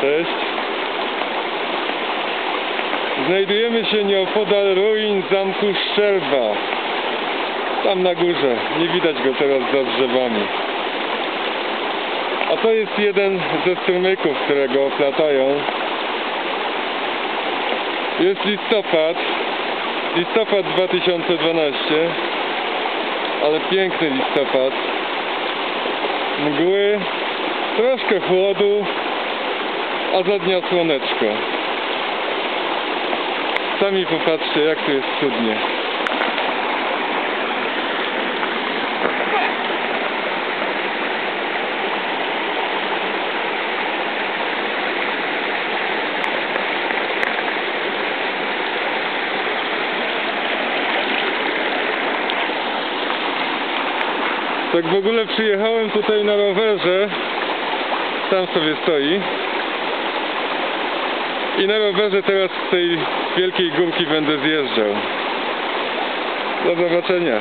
cześć. Znajdujemy się nieopodal ruin zamku Szczerba. Tam na górze. Nie widać go teraz za drzewami. A to jest jeden ze strumyków, które go oplatają. Jest listopad. Listopad 2012. Ale piękny listopad. Mgły, troszkę chłodu, a za dnia słoneczko. Sami popatrzcie, jak tu jest cudnie. Tak w ogóle przyjechałem tutaj na rowerze. Tam sobie stoi. I na rowerze teraz z tej wielkiej górki będę zjeżdżał. Do zobaczenia.